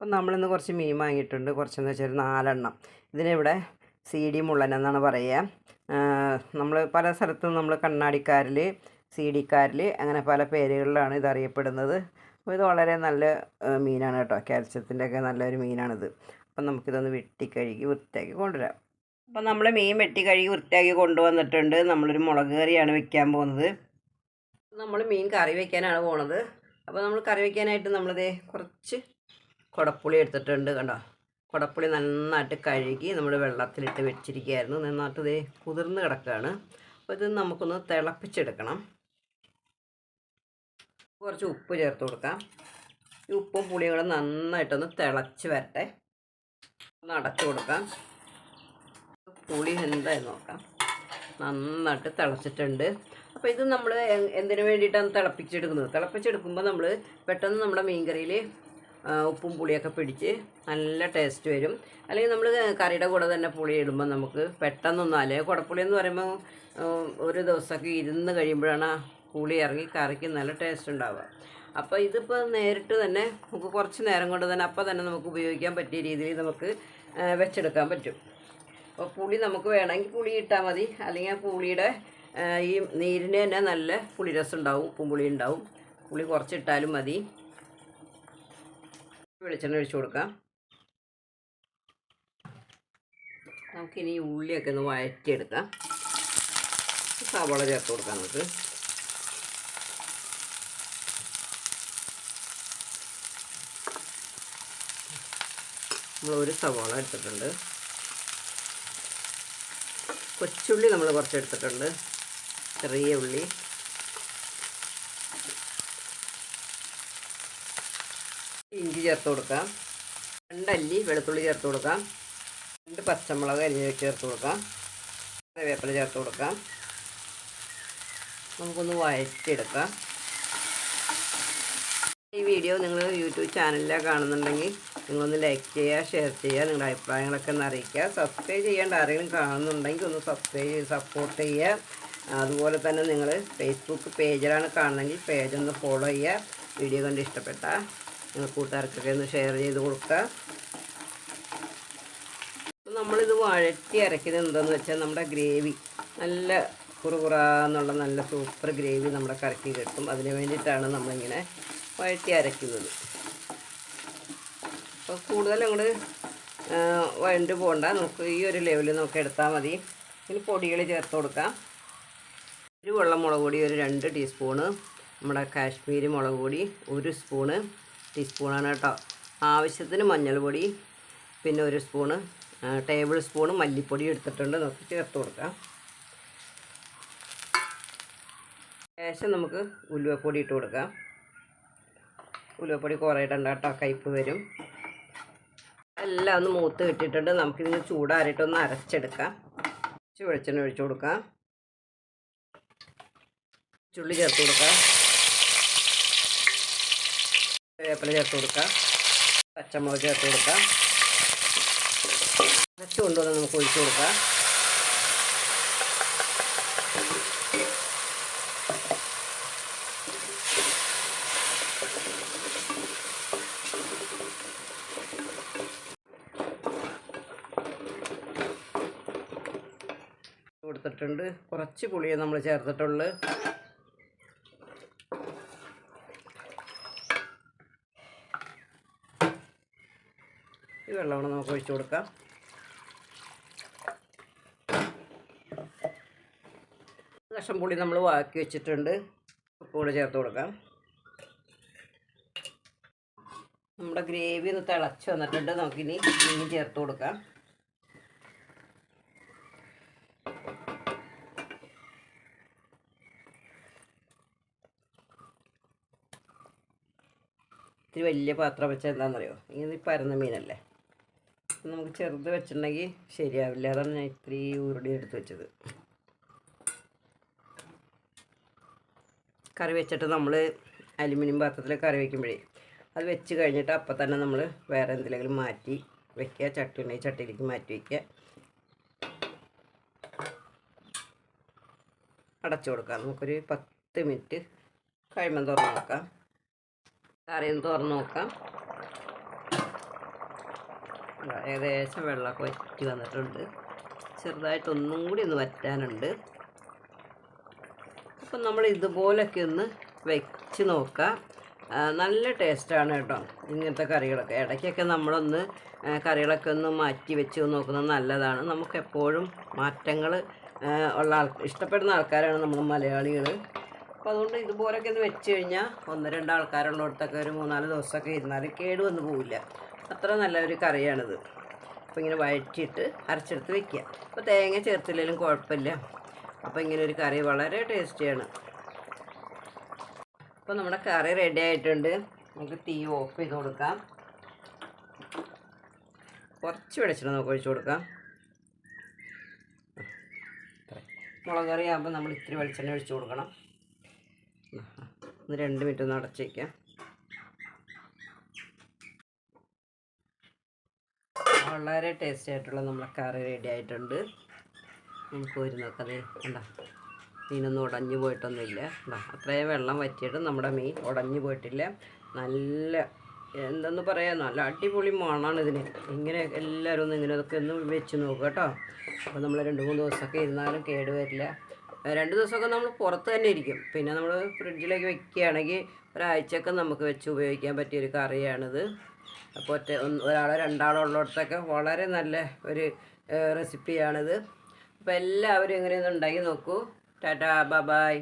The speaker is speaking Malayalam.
നമ്മളിന്ന് കുറച്ച് മീൻ വാങ്ങിയിട്ടുണ്ട്. കുറച്ചെന്ന് വെച്ചാൽ നാലെണ്ണം. ഇതിനിവിടെ സി ഡി മുള്ളൻ എന്നാണ് പറയുക. നമ്മൾ പല സ്ഥലത്തും നമ്മൾ കണ്ണാടിക്കാരിൽ സി ഡിക്കാരിൽ അങ്ങനെ പല പേരുകളിലാണ് ഇത് അറിയപ്പെടുന്നത്. അപ്പോൾ ഇത് വളരെ നല്ല മീനാണ് കേട്ടോ. കാൽസ്യത്തിന്റെ ഒക്കെ നല്ലൊരു മീനാണിത്. അപ്പം നമുക്കിതൊന്ന് വെട്ടി കഴുകി വൃത്തിയാക്കി കൊണ്ടുവരാം. അപ്പം നമ്മൾ മീൻ വെട്ടി കഴുകി വൃത്തിയാക്കി കൊണ്ടുവന്നിട്ടുണ്ട്. നമ്മളൊരു മുളക് കറിയാണ് വെക്കാൻ പോകുന്നത്. നമ്മൾ മീൻ കറി വെക്കാനാണ് പോണത്. അപ്പോൾ നമ്മൾ കറി വെക്കാനായിട്ട് നമ്മളിത് കുറച്ച് കുടപ്പുളി എടുത്തിട്ടുണ്ട് കണ്ടോ? കുടപ്പുളി നന്നായിട്ട് കഴുകി നമ്മൾ വെള്ളത്തിലിട്ട് വെച്ചിരിക്കുകയായിരുന്നു. നന്നായിട്ട് ഇത് കുതിർന്ന് കിടക്കുകയാണ്. അപ്പോൾ ഇത് നമുക്കൊന്ന് തിളപ്പിച്ചെടുക്കണം. കുറച്ച് ഉപ്പ് ചേർത്ത് കൊടുക്കാം. ഈ ഉപ്പും പുളിയും കൂടെ നന്നായിട്ടൊന്ന് തിളച്ച് വരട്ടെ. ഒന്ന് അടച്ചു കൊടുക്കാം. പുളി എന്തായി നോക്കാം. നന്നായിട്ട് തിളച്ചിട്ടുണ്ട്. അപ്പോൾ ഇത് നമ്മൾ എന്തിനു വേണ്ടിയിട്ടാണ് തിളപ്പിച്ചെടുക്കുന്നത്? തിളപ്പിച്ചെടുക്കുമ്പോൾ നമ്മൾ പെട്ടെന്ന് നമ്മുടെ മീൻകറിയിൽ ഉപ്പും പുളിയൊക്കെ പിടിച്ച് നല്ല ടേസ്റ്റ് വരും. അല്ലെങ്കിൽ നമ്മൾ കറിയുടെ കൂടെ തന്നെ പുളി ഇടുമ്പോൾ നമുക്ക് പെട്ടെന്നൊന്നും അല്ലെങ്കിൽ കുടപ്പുളി എന്ന് പറയുമ്പോൾ ഒരു ദിവസമൊക്കെ ഇരുന്ന് കഴിയുമ്പോഴാണ് പുളി ഇറങ്ങി കറിക്ക് നല്ല ടേസ്റ്റ് ഉണ്ടാവുക. അപ്പോൾ ഇതിപ്പോൾ നേരിട്ട് തന്നെ നമുക്ക് കുറച്ച് നേരം കൊണ്ട് തന്നെ അപ്പോൾ തന്നെ നമുക്ക് ഉപയോഗിക്കാൻ പറ്റിയ രീതിയിൽ നമുക്ക് വെച്ചെടുക്കാൻ പറ്റും. അപ്പോൾ പുളി നമുക്ക് വേണമെങ്കിൽ പുളി ഇട്ടാൽ മതി. അല്ലെങ്കിൽ ആ പുളിയുടെ ഈ നീരിന് തന്നെ നല്ല പുളിരസം ഉണ്ടാവും ഉപ്പും പുളി ഉണ്ടാവും. പുളി കുറച്ചിട്ടാലും മതി. വെളിച്ചെണ്ണ ഒഴിച്ചു കൊടുക്കാം. നമുക്കിനി ഉള്ളിയൊക്കെ ഒന്ന് വഴറ്റിയെടുക്കാം. സവാള ചേർത്ത് കൊടുക്കാം നമുക്ക്. നമ്മൾ ഒരു സവാള എടുത്തിട്ടുണ്ട്. കൊച്ചുള്ളി നമ്മൾ കുറച്ച് എടുത്തിട്ടുണ്ട്. ചെറിയ ഉള്ളി. ഇഞ്ചി ചേർത്ത് കൊടുക്കാം. രണ്ടല്ലി വെളുത്തുള്ളി ചേർത്ത് കൊടുക്കാം. രണ്ട് പച്ചമുളക് അരിഞ്ഞ് ചേർത്ത് കൊടുക്കാം. വേപ്പില ചേർത്ത് കൊടുക്കാം. നമുക്കൊന്ന് വഴറ്റിയെടുക്കാം. ഈ വീഡിയോ നിങ്ങൾ യൂട്യൂബ് ചാനലിലാണ് കാണുന്നുണ്ടെങ്കിൽ നിങ്ങളൊന്ന് ലൈക്ക് ചെയ്യുക ഷെയർ ചെയ്യുക നിങ്ങളുടെ അഭിപ്രായങ്ങളൊക്കെ ഒന്ന് അറിയിക്കുക. സബ്സ്ക്രൈബ് ചെയ്യേണ്ട ആരെങ്കിലും കാണുന്നുണ്ടെങ്കിൽ ഒന്ന് സബ്സ്ക്രൈബ് ചെയ്ത് സപ്പോർട്ട് ചെയ്യുക. അതുപോലെ തന്നെ നിങ്ങൾ ഫേസ്ബുക്ക് പേജിലാണ് കാണുന്നതെങ്കിൽ പേജ് ഒന്ന് ഫോളോ ചെയ്യുക. വീഡിയോ കണ്ട് ഇഷ്ടപ്പെട്ടാൽ കൂട്ടുകാർക്കൊക്കെ ഒന്ന് ഷെയർ ചെയ്ത് കൊടുക്കുക നമ്മളിത് വഴറ്റി അരയ്ക്കുന്നത് എന്താണെന്ന് വെച്ചാൽ നമ്മുടെ ഗ്രേവി. നല്ല കുറുകുറാന്നുള്ള നല്ല സൂപ്പർ ഗ്രേവി നമ്മുടെ കറക്കി കിട്ടും. അതിന് വേണ്ടിയിട്ടാണ് നമ്മളിങ്ങനെ വഴറ്റി അരയ്ക്കുന്നത്. അപ്പോൾ കൂടുതൽ അങ്ങോട്ട് വഴണ്ട് പോകണ്ട നമുക്ക് ഈ ഒരു ലെവലിൽ നമുക്ക് എടുത്താൽ മതി. ഇനി പൊടികൾ ചേർത്ത് കൊടുക്കാം. ഒരു വെള്ളം മുളക് പൊടി ഒരു രണ്ട് ടീസ്പൂണ് നമ്മുടെ കാശ്മീരി മുളക് പൊടി ഒരു സ്പൂണ് ടീസ്പൂണാണ് കേട്ടോ. ആവശ്യത്തിന് മഞ്ഞൾപ്പൊടി പിന്നെ ഒരു സ്പൂണ് ടേബിൾ സ്പൂണ് മല്ലിപ്പൊടി എടുത്തിട്ടുണ്ട്. നമുക്ക് ചേർത്ത് കൊടുക്കാം. ശേഷം നമുക്ക് ഉലുവപ്പൊടി ഇട്ട് കൊടുക്കാം. ഉലുവപ്പൊടി കുറേ ഇടണ്ട കേട്ടോ കയ്പ്പ് വരും. എല്ലാം ഒന്ന് മൂത്ത് കിട്ടിയിട്ടുണ്ട്. നമുക്കിതിന് ചൂടാറിയിട്ടൊന്ന് അരച്ചെടുക്കാം. വെളിച്ചെണ്ണ ഒഴിച്ചു കൊടുക്കാം. ചുള്ളി ചേർത്ത് കൊടുക്കാം. വേപ്പില ചേർത്ത് കൊടുക്കാം. പച്ചമുളക് ചേർത്ത് കൊടുക്കാം. അരച്ച് കൊണ്ടുവന്ന് നമുക്ക് ഒഴിച്ചു കൊടുക്കാം. കൊടുത്തിട്ടുണ്ട്. കുറച്ച് പുളിയെ നമ്മൾ ചേർത്തിട്ടുള്ളൂ. ഈ വെള്ളമാണ് നമുക്ക് ഒഴിച്ചു കൊടുക്കാം. കഷ്ണം പുളി നമ്മൾ വാക്കി വെച്ചിട്ടുണ്ട്. കൂടെ ചേർത്ത് കൊടുക്കാം. നമ്മുടെ ഗ്രേവി ഒന്ന് തിളച്ച് വന്നിട്ടുണ്ട്. നമുക്കിനി മീൻ ചേർത്ത് കൊടുക്കാം. ഇത്തിരി വലിയ പാത്രം വെച്ചാൽ എന്താണെന്നറിയോ? ഇങ്ങനെ പരന്ന മീനല്ലേ? നമുക്ക് ചെറുത് വെച്ചിട്ടുണ്ടെങ്കിൽ ശരിയാവില്ല. അതാണ് ഞാൻ ഇത്രയും ഉരുടി എടുത്ത് വെച്ചത്. കറി വെച്ചിട്ട് നമ്മൾ അലുമിനിയം പാത്രത്തിൽ കറി വയ്ക്കുമ്പോഴേ അത് വെച്ച് കഴിഞ്ഞിട്ട് അപ്പം തന്നെ നമ്മൾ വേറെ എന്തെങ്കിലും മാറ്റി വെക്കുക. ചട്ടി ഉണ്ടെങ്കിൽ ചട്ടിയിലേക്ക് മാറ്റി വയ്ക്കുക അടച്ചു കൊടുക്കാം. നമുക്കൊരു പത്ത് മിനിറ്റ് കഴിയുമ്പം തുറന്ന് നോക്കാം. കറിയും തുറന്ന് നോക്കാം. ഏകദേശം വെള്ളമൊക്കെ വറ്റി വന്നിട്ടുണ്ട്. ചെറുതായിട്ടൊന്നും കൂടി ഒന്ന് വറ്റാനുണ്ട്. അപ്പം നമ്മൾ ഇതുപോലൊക്കെ ഒന്ന് വെച്ച് നോക്കാം. നല്ല ടേസ്റ്റാണ് കേട്ടോ ഇങ്ങനത്തെ കറികളൊക്കെ. ഇടയ്ക്കൊക്കെ നമ്മളൊന്ന് കറികളൊക്കെ ഒന്ന് മാറ്റി വെച്ച് നോക്കുന്നത് നല്ലതാണ്. നമുക്ക് എപ്പോഴും മാറ്റങ്ങൾ ഉള്ള ആൾ ഇഷ്ടപ്പെടുന്ന ആൾക്കാരാണ് നമ്മൾ മലയാളികൾ അപ്പോൾ അതുകൊണ്ട് ഇതുപോലൊക്കെ ഒന്ന് വെച്ച് കഴിഞ്ഞാൽ ഒന്ന് രണ്ട് ആൾക്കാരുള്ളിടത്തൊക്കെ ഒരു മൂന്നാൽ ദിവസമൊക്കെ ഇരുന്നാൽ കേട് പോവില്ല. അത്ര നല്ല ഒരു കറിയാണിത്. അപ്പോൾ ഇങ്ങനെ വഴറ്റിയിട്ട് അരച്ചെടുത്ത് വെക്കുക. അപ്പോൾ തേങ്ങ ചേർത്തില്ലെങ്കിലും കുഴപ്പമില്ല. അപ്പോൾ ഇങ്ങനെ ഒരു കറി വളരെ ടേസ്റ്റിയാണ്. അപ്പോൾ നമ്മുടെ കറി റെഡി ആയിട്ടുണ്ട്. നമുക്ക് തീ ഓഫ് ചെയ്ത് കൊടുക്കാം. കുറച്ച് വെളിച്ചെണ്ണ നമുക്ക് ഒഴിച്ചു കൊടുക്കാം. മുളക് കറി ആകുമ്പോൾ നമ്മൾ ഇത്തിരി വെളിച്ചെണ്ണ ഒഴിച്ചു കൊടുക്കണം. ഒന്ന് രണ്ട് മിനിറ്റ് ഒന്ന് അടച്ച് വളരെ ടേസ്റ്റി ആയിട്ടുള്ള നമ്മളെ കറി റെഡി ആയിട്ടുണ്ട്. നമുക്ക് ഒരു നോക്കതേ കണ്ടോ? മീനൊന്നും ഉടഞ്ഞു പോയിട്ടൊന്നുമില്ല. കണ്ടോ? അത്രയും വെള്ളം വറ്റിയിട്ട് നമ്മുടെ മീൻ ഉടഞ്ഞു പോയിട്ടില്ല. നല്ല എന്തെന്ന് പറയാ നല്ല അടിപൊളി മണാണ് ഇതിന്. ഇങ്ങനെ എല്ലാവരും ഒന്ന് ഇങ്ങനെ ഇതൊക്കെ ഒന്ന് വെച്ച് നോക്കുക കേട്ടോ. അപ്പോൾ നമ്മൾ രണ്ട് മൂന്ന് ദിവസമൊക്കെ ഇരുന്നാലും കേട് വരില്ല. രണ്ട് ദിവസമൊക്കെ നമ്മൾ പുറത്ത് തന്നെ ഇരിക്കും. പിന്നെ നമ്മൾ ഫ്രിഡ്ജിലേക്ക് വെക്കുകയാണെങ്കിൽ ഒരാഴ്ചയൊക്കെ നമുക്ക് വെച്ച് ഉപയോഗിക്കാൻ പറ്റിയൊരു കറിയാണിത്. അപ്പോൾ ഒറ്റ ഒരാളോ രണ്ടാളോ ഉള്ളിടത്തൊക്കെ വളരെ നല്ല ഒരു റെസിപ്പിയാണിത് അപ്പോൾ എല്ലാവരും ഇങ്ങനെ ഒന്ന് ഉണ്ടാക്കി നോക്കൂ. ടാറ്റാ ബ ബായ്